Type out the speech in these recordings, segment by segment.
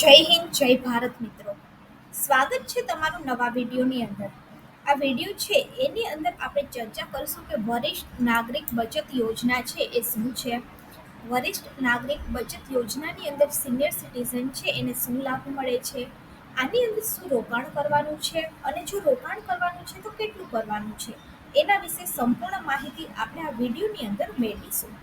જય હિન્દ, જય ભારત મિત્રો. સ્વાગત છે તમારું નવા વિડીયોની અંદર. આ વીડિયો છે, એની અંદર આપણે ચર્ચા કરીશું કે વરિષ્ઠ નાગરિક બચત યોજના છે એ શું છે? વરિષ્ઠ નાગરિક બચત યોજનાની અંદર સિનિયર સિટીઝન છે, એને શું લાભ મળે છે? આની અંદર શું રોકાણ કરવાનું છે? અને જો રોકાણ કરવાનું છે તો કેટલું કરવાનું છે? એના વિશે સંપૂર્ણ માહિતી આપણે આ વિડીયોની અંદર મેળવીશું.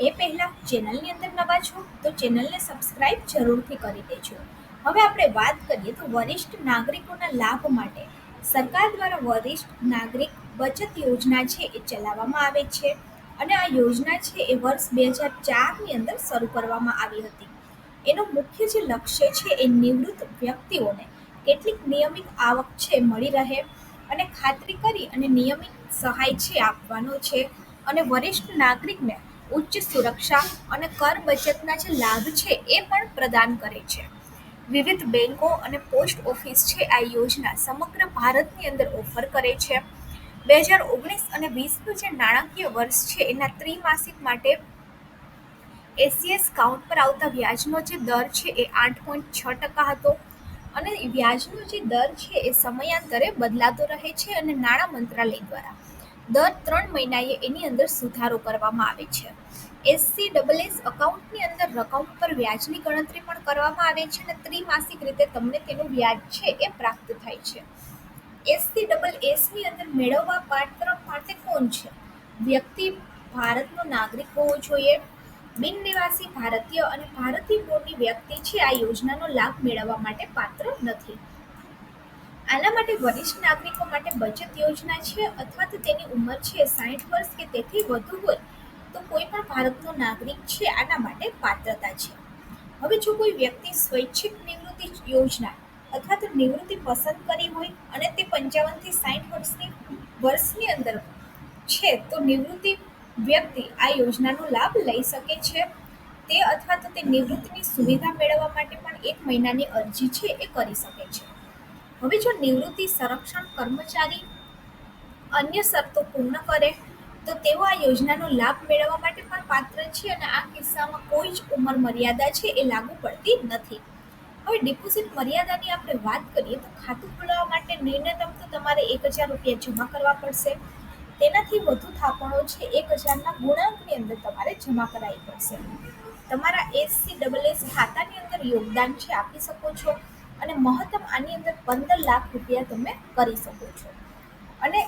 એ પહેલાં ચેનલની અંદર નવા છો તો ચેનલને સબસ્ક્રાઇબ જરૂરથી કરી દેજો. હવે આપણે વાત કરીએ તો વરિષ્ઠ નાગરિકોના લાભ માટે. સરકાર દ્વારા વરિષ્ઠ નાગરિક બચત યોજના છે એ ચલાવવામાં આવે છે અને આ યોજના છે એ વર્ષ બે હજાર ચારની અંદર શરૂ કરવામાં આવી હતી. એનો મુખ્ય જે લક્ષ્ય છે એ નિવૃત્ત વ્યક્તિઓને કેટલીક નિયમિત આવક છે મળી રહે અને ખાતરી કરી અને નિયમિત સહાય છે આપવાનો છે અને વરિષ્ઠ નાગરિકને ઉચ્ચ સુરક્ષા અને કર બચતના જે લાભ છે એ પણ પ્રદાન કરે છે. વિવિધ બેંકો અને પોસ્ટ ઓફિસ છે આ યોજના સમગ્ર ભારતની અંદર ઓફર કરે છે. બે હજાર ઓગણીસ અને વીસનું જે નાણાકીય વર્ષ છે એના ત્રિમાસિક માટે એસીએસ કાઉન્ટ પર આવતા વ્યાજનો જે દર છે એ આઠ પોઈન્ટ છ ટકા હતો અને વ્યાજનો જે દર છે એ સમયાંતરે બદલાતો રહે છે અને નાણાં મંત્રાલય દ્વારા દર ત્રણ મહિનાએ એની અંદર સુધારો કરવામાં આવે છે. એસસી ડબલ એસ અકાઉન્ટની અંદર રકમ પર વ્યાજની ગણતરી પણ કરવામાં આવે છે અને ત્રિમાસિક રીતે તમને તેનું વ્યાજ છે એ પ્રાપ્ત થાય છે. એસસી ડબલ એસની અંદર મેળવવા પાત્ર માટે કોણ છે? વ્યક્તિ, ભારતનો નાગરિક હોવો જોઈએ બિન નિવાસી ભારતીય અને ભારતીય મૂળની વ્યક્તિ છે. આ યોજનાનો લાભ મેળવવા માટે પાત્ર નથી. આના માટે વરિષ્ઠ નાગરિકો માટે બચત યોજના છે અથવા તો તેની ઉંમર છે સાઠ વર્ષ કે તેથી વધુ હોય, તો કોઈ પણ ભારતનો નાગરિક છે આના માટે પાત્રતા છે. હવે જો કોઈ વ્યક્તિ સ્વૈચ્છિક નિવૃત્તિ યોજના અથવા તો નિવૃત્તિ પસંદ કરી હોય અને તે પંચાવનથી સાઠ વર્ષની વર્ષની અંદર છે, તો નિવૃત્તિ વ્યક્તિ આ યોજનાનો લાભ લઈ શકે છે. તે અથવા તો તે નિવૃત્તિની સુવિધા મેળવવા માટે પણ એક મહિનાની અરજી છે એ કરી શકે છે. હવે જો નિવૃત્તિ સંરક્ષણ કર્મચારી અન્ય શરતો પૂર્ણ કરે, તો તેઓ આ યોજનાનો લાભ મેળવવા માટે પણ પાત્ર છે અને આ કિસ્સામાં કોઈ જ ઉંમર મર્યાદા છે એ લાગુ પડતી નથી. હવે ડિપોઝિટ મર્યાદાની આપણે વાત કરીએ તો ખાતું ખોલાવવા માટે ન્યૂનતમ તો તમારે એક હજાર રૂપિયા જમા કરવા પડશે. તેનાથી વધુ થાપણો છે એક હજારના ગુણાંકની અંદર તમારે જમા કરાવી પડશે. તમારા એસસી ડબલ એસ ખાતાની અંદર યોગદાન છે, આપી શકો છો. અને મહત્તમ આની અંદર પંદર લાખ રૂપિયા તમે કરી શકો છો. અને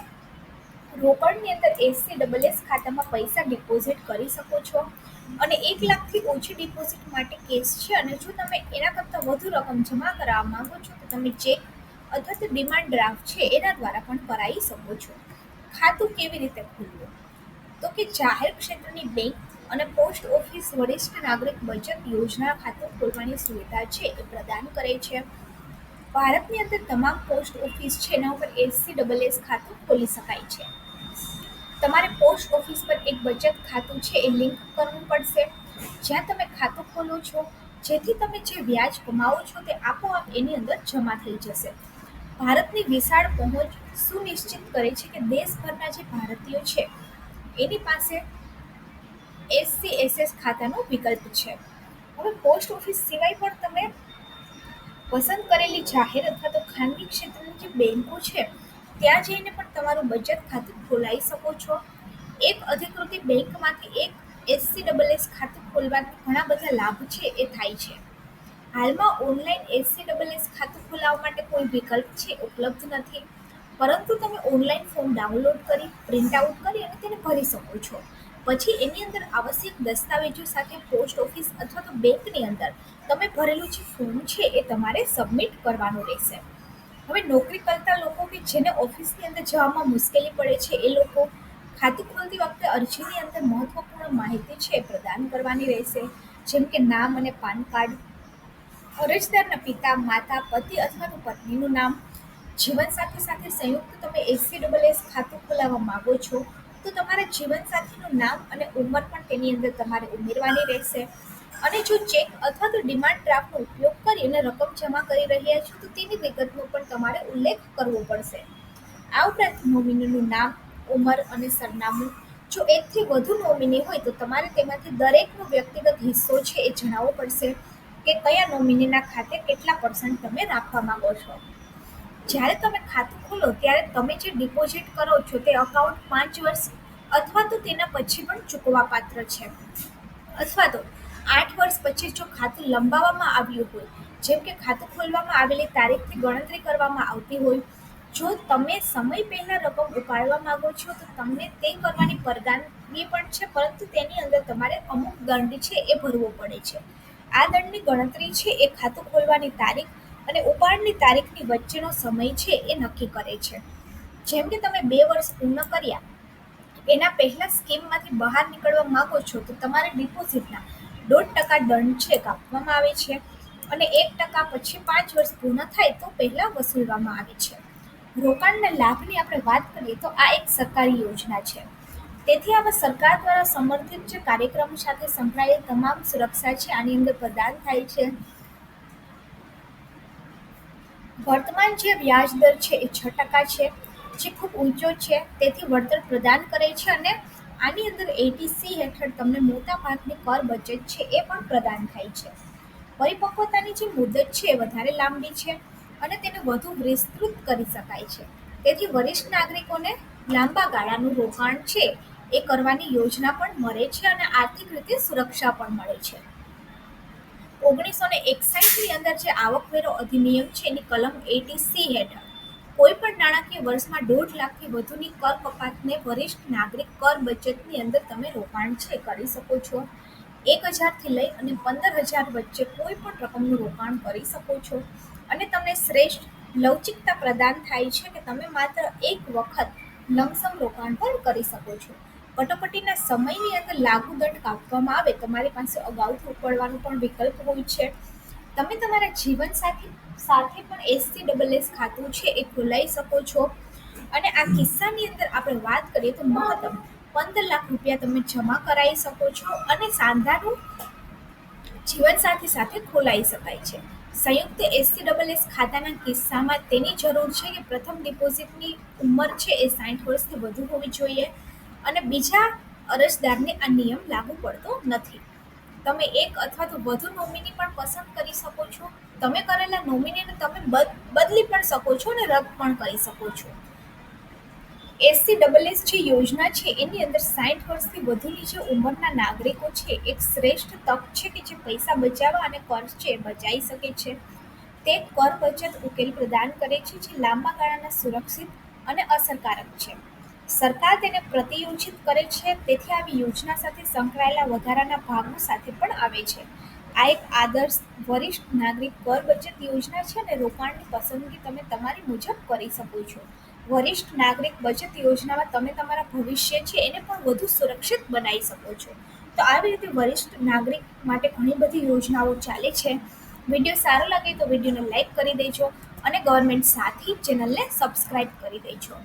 રોકડની અંદર એસસી ડબલ એસ ખાતામાં પૈસા ડિપોઝિટ કરી શકો છો. અને એક લાખથી ઓછી ડિપોઝિટ માટે કેસ છે અને જો તમે એના કરતાં વધુ રકમ જમા કરાવવા માંગો છો તો તમે ચેક અથવા તો ડિમાન્ડ ડ્રાફ્ટ છે એના દ્વારા પણ કરાવી શકો છો. ખાતું કેવી રીતે ખોલવું? તો કે જાહેર ક્ષેત્રની બેંક અને પોસ્ટ ઓફિસ વરિષ્ઠ નાગરિક બચત યોજના ખાતું ખોલવાની સુવિધા છે એ પ્રદાન કરે છે. ભારતની અંદર તમામ પોસ્ટ ઓફિસ છે એના ઉપર એસસી ડબલ એસ ખાતું ખોલી શકાય છે. તમારે પોસ્ટ ઓફિસ પર એક બચત ખાતું છે એ લિંક કરવું પડશે. જ્યાં તમે ખાતું ખોલો છો, જેથી તમે જે વ્યાજ કમાવો છો તે આપોઆપ એની અંદર જમા થઈ જશે. ભારતની વિશાળ પહોંચ સુનિશ્ચિત કરે છે કે દેશભરના જે ભારતીયો છે, એની પાસે એસસી એસએસ ખાતાનો વિકલ્પ છે. હવે પોસ્ટ ઓફિસ સિવાય પણ તમે પસંદ કરેલી જાહેર અથવા તો ખાનગી ક્ષેત્રની જે બેન્કો છે, ત્યાં જઈને પણ તમારું બચત ખાતું ખોલાવી શકો છો. એક અધિકૃત બેંકમાંથી એક એસસી ડબલ એસ ખાતું ખોલવાથી ઘણા બધા લાભ છે એ થાય છે. હાલમાં ઓનલાઈન એસસી ડબલ એસ ખાતું ખોલાવવા માટે કોઈ વિકલ્પ છે, ઉપલબ્ધ નથી. પરંતુ તમે ઓનલાઈન ફોર્મ ડાઉનલોડ કરી, પ્રિન્ટ આઉટ કરી અને તેને ભરી શકો છો. પછી એની અંદર આવશ્યક દસ્તાવેજો સાથે પોસ્ટ ઓફિસ અથવા તો બેંકની અંદર તમે ભરેલું જે ફોર્મ છે એ તમારે સબમિટ કરવાનું રહેશે. હવે નોકરી કરતા લોકો કે જેને ઓફિસની અંદર જવામાં મુશ્કેલી પડે છે, એ લોકો ખાતું ખોલતી વખતે અરજીની અંદર મહત્વપૂર્ણ માહિતી છે પ્રદાન કરવાની રહેશે. જેમ કે નામ અને પાન કાર્ડ, અરજદારના પિતા, માતા, પતિ અથવા તો પત્નીનું નામ જીવનસાથી સાથે સંયુક્ત તમે એસસી ડબલ એસ ખાતું ખોલાવવા માગો છો તો તમારા જીવનસાથીનું નામ અને ઉંમર પણ તેની અંદર તમારે ઉમેરવાની રહેશે. અને જો ચેક અથવા તો ડિમાન્ડ ડ્રાફ્ટનો ઉપયોગ કરી અને રકમ જમા કરી રહ્યા છો, તો તેની વિગતનો પણ તમારે ઉલ્લેખ કરવો પડશે. આ ઉપરાંત નોમિનીનું નામ, ઉંમર અને સરનામું. જો એકથી વધુ નોમિની હોય તો તમારે તેમાંથી દરેકનો વ્યક્તિગત હિસ્સો છે એ જણાવવો પડશે કે કયા નોમિનીના ખાતે કેટલા પર્સન્ટ તમે રાખવા માંગો છો. જ્યારે તમે ખાતું ખોલો ત્યારે તમે જે ડિપોઝિટ કરો છો તે અકાઉન્ટ પાંચ વર્ષ અથવા તો તેના પછી પણ ચૂકવવા પાત્ર છે. અથવા તો આઠ વર્ષ પછી જો ખાતું લંબાવવામાં આવ્યું હોય, જેમ કે ખાતું ખોલવામાં આવેલી તારીખથી ગણતરી કરવામાં આવતી હોય, જો તમે સમય પહેલાં રકમ ઉપાડવા માંગો છો તો તમને તે કરવાની પરવાનગી પણ છે, પરંતુ તેની અંદર તમારે અમુક દંડ છે એ ભરવો પડે છે. આ દંડની ગણતરી છે એ ખાતું ખોલવાની તારીખ અને ઉપાડની તારીખની વચ્ચેનો સમય છે એ નક્કી કરે છે. જેમ કે તમે બે વર્ષ પૂર્ણ કર્યા, એના પહેલા સ્કીમમાંથી બહાર નીકળવા માંગો છો, તો તમારે ડિપોઝિટના દોઢ ટકા દંડ છે કાપવામાં આવે છે અને એક ટકા પછી પાંચ વર્ષ પૂર્ણ થાય તો પહેલા વસૂલવામાં આવે છે. રોકાણના લાભની આપણે વાત કરીએ તો આ એક સરકારી યોજના છે. તેથી આવા સરકાર દ્વારા સમર્થિત જે કાર્યક્રમ સાથે સંકળાયેલ તમામ સુરક્ષા છે, આની અંદર પ્રદાન થાય છે. વર્તમાન જે વ્યાજ દર છે એ છ ટકા છે, જે ખૂબ ઊંચો છે, તેથી વળતર પ્રદાન કરે છે અને આની અંદર એટીસી હેઠળ તમને મોટા ભાગની કર બચત છે એ પણ પ્રદાન થાય છે. પરિપક્વતાની જે મુદત છે એ વધારે લાંબી છે અને તેને વધુ વિસ્તૃત કરી શકાય છે. તેથી વરિષ્ઠ નાગરિકોને લાંબા ગાળાનું રોકાણ છે એ કરવાની યોજના પણ મળે છે અને આર્થિક રીતે સુરક્ષા પણ મળે છે. ઓગણીસો ને એકસાઠની અંદર જે આવકવેરો અધિનિયમ છે એની કલમ એટી સી હેઠળ, કોઈ પણ નાણાકીય વર્ષમાં દોઢ લાખથી વધુની કર કપાતને વરિષ્ઠ નાગરિક કર બચતની અંદર તમે રોકાણ છે, કરી શકો છો. એક હજારથી લઈ અને પંદર હજાર વચ્ચે કોઈ પણ રકમનું રોકાણ કરી શકો છો. અને તમને શ્રેષ્ઠ લવચિકતા પ્રદાન થાય છે કે તમે માત્ર એક વખત લમસમ રોકાણ પણ કરી શકો છો. કટોકટીના સમયની અંદર લાગુ દંડ કાપવામાં આવે, તમારી પાસે અગાઉથી ઉપાડવાનો પણ વિકલ્પ હોય છે. તમે તમારા જીવનસાથી સાથે પણ એસસી ડબલ એસ ખાતું છે એ ખોલાવી શકો છો. અને આ કિસ્સાની અંદર આપણે વાત કરીએ તો મહત્તમ પંદર લાખ રૂપિયા તમે જમા કરાવી શકો છો અને સાંધાનું જીવનસાથી સાથે ખોલાવી શકાય છે. સંયુક્ત એસસી ડબલ એસ ખાતાના કિસ્સામાં તેની જરૂર છે કે પ્રથમ ડિપોઝિટની ઉંમર છે એ સાઠ વર્ષથી વધુ હોવી જોઈએ. અને બીજા અરજદારને આ નિયમ લાગુ પડતો નથી. તમે એક અથવા તો વધુ નોમિની પણ પસંદ કરી શકો છો. તમે કરેલા નોમિનીને તમે બદલી પણ શકો છો અને રદ પણ કરી શકો છો. એસસી ડબલ એસ જે યોજના છે, એની અંદર સાઠ વર્ષથી વધુની જે ઉંમરના નાગરિકો છે, એક શ્રેષ્ઠ તક છે કે જે પૈસા બચાવવા અને કર છે બચાવી શકે છે. તે કર બચત ઉકેલ પ્રદાન કરે છે, જે લાંબા ગાળાના સુરક્ષિત અને અસરકારક છે. સરકાર તેને પ્રતિયોજિત કરે છે, તેથી આવી યોજના સાથે સંકળાયેલા વધારાના ભાગો સાથે પણ આવે છે. આ એક આદર્શ વરિષ્ઠ નાગરિક કર બચત યોજના છે અને રોકાણની પસંદગી તમે તમારી મુજબ કરી શકો છો. વરિષ્ઠ નાગરિક બચત યોજનામાં તમે તમારા ભવિષ્ય છે એને પણ વધુ સુરક્ષિત બનાવી શકો છો. તો આવી રીતે વરિષ્ઠ નાગરિક માટે ઘણી બધી યોજનાઓ ચાલે છે. વીડિયો સારો લાગે તો વિડીયોને લાઇક કરી દેજો અને ગવર્મેન્ટ સાથી ચેનલને સબસ્ક્રાઈબ કરી દેજો.